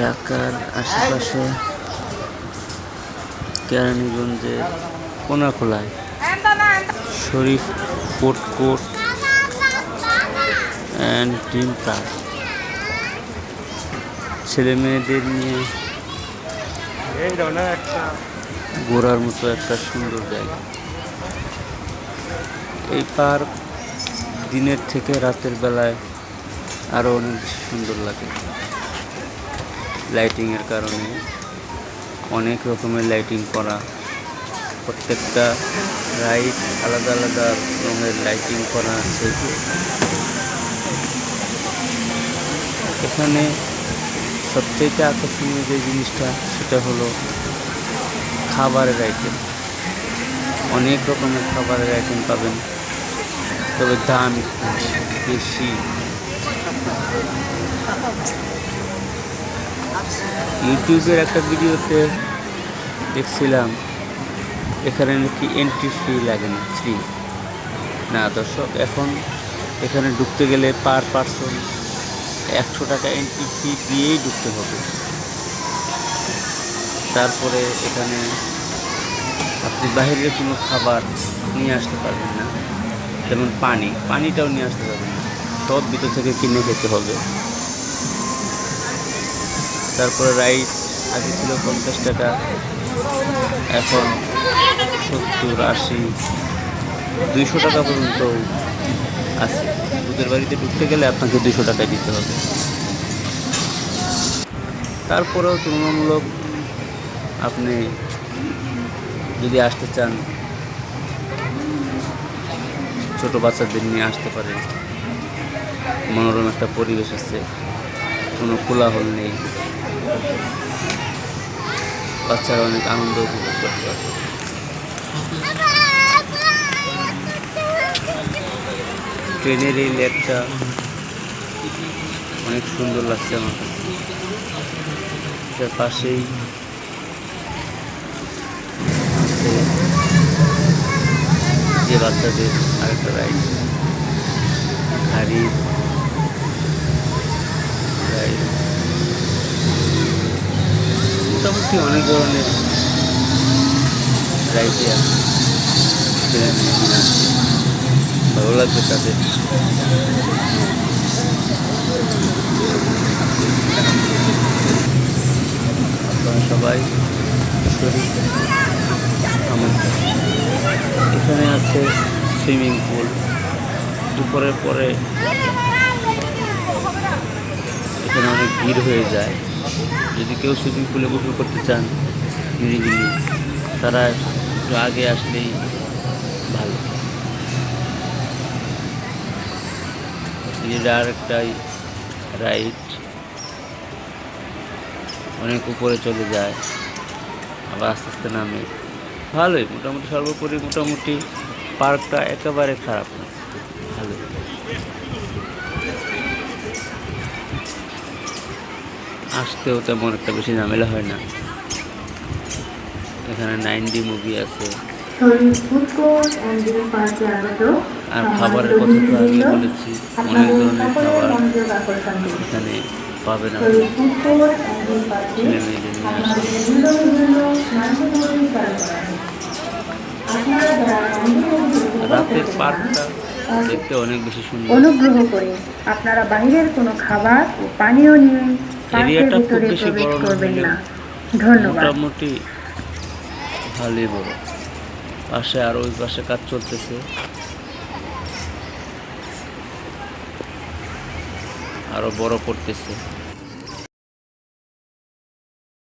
ঢাকার আশেপাশে কেরানীগঞ্জে কোনাখোলায় Sharif coat coat and team park ছেলে মেয়েদের নিয়ে ঘোরার মতো একটা সুন্দর জায়গা। এই পার্ক দিনের থেকে রাতের বেলায় আরও অনেক সুন্দর লাগে। লাইটিংয়ের কারণে অনেক রকমের লাইটিং করা। প্রত্যেকটা রাইড আলাদা আলাদা রঙের লাইটিং করা আছে। এখানে সবচেয়ে আকর্ষণীয় যে জিনিসটা, সেটা হলো খাবারের আইটেম অনেক রকমের খাবারের আইটেম পাবেন। তবে দাম বেশি। ইউটিউবের একটা ভিডিওতে দেখছিলাম, এখানে নাকি এন্ট্রি ফি লাগে না ফ্রি না দর্শক, এখন এখানে ঢুকতে গেলে পার পার্সন একশো টাকা এন্ট্রি ফি দিয়েই ঢুকতে হবে। তারপরে এখানে আপনি বাইরের কোনো খাবার নিয়ে আসতে পারবেন না, যেমন পানি। পানিটাও নিয়ে আসতে পারবেন না। সব ভিতর থেকে কিনে খেতে হবে। তারপরে রাইড আগে ছিল পঞ্চাশ টাকা, এখন সত্তর, আশি, দুইশো টাকা পর্যন্ত আছে। ভূতের বাড়িতে ঢুকতে গেলে আপনাকে দুইশো টাকা দিতে হবে। তারপরেও তুলনামূলক আপনি যদি আসতে চান, ছোট বাচ্চাদের নিয়ে আসতে পারেন। মনোরম একটা পরিবেশ আছে। কোনো কোলাহল নেই। বাচ্চারা অনেক আনন্দ উপভোগ করতে পারে। ট্রেনের এই লেকটা অনেক সুন্দর লাগছে আমার কাছে। এটার পাশেই যে বাচ্চাদের আরেকটা রাইড মেয়েরা আছে। ভালো লাগবে তাদের আপনারা সবাই এখানে আছে সুইমিং পুল। দুপুরের পরে এখানে অনেক ভিড় হয়ে যায়। যদি কেউ সুইমিং পুলে গোসল করতে চান নিরিবিলি তারা একটু আগে আসলেই ভালো। এটা আর একটাই রাইড, অনেক উপরে চলে যায়, আবার আস্তে আস্তে নামে। ভালোই, মোটামুটি সর্বোপরি মোটামুটি পার্কটা একেবারে খারাপ না ভালো আসতেও তেমন একটা বেশি ঝামেলা হয় না। এখানে নাইন ডি মুভি আছে আর খাবারের কথা তো আগে বলেছি অনেক ধরনের খাবার। এখানে পাবেন আপনি। ডিম পার্কে ছেলে মেয়েদের নিয়ে রাতের পার্কটা দেখতে অনেক বেশি সুন্দর। অনুগ্রহ করে আপনারা বাইরের কোনো খাবার ও পানীয় নিয়ে এরিয়াটা খুব বেশি বড় না। মোটামুটি ভালোই বড়। পাশে আর ওই পাশে কাজ চলতেছে। আরও বড় করতেছে।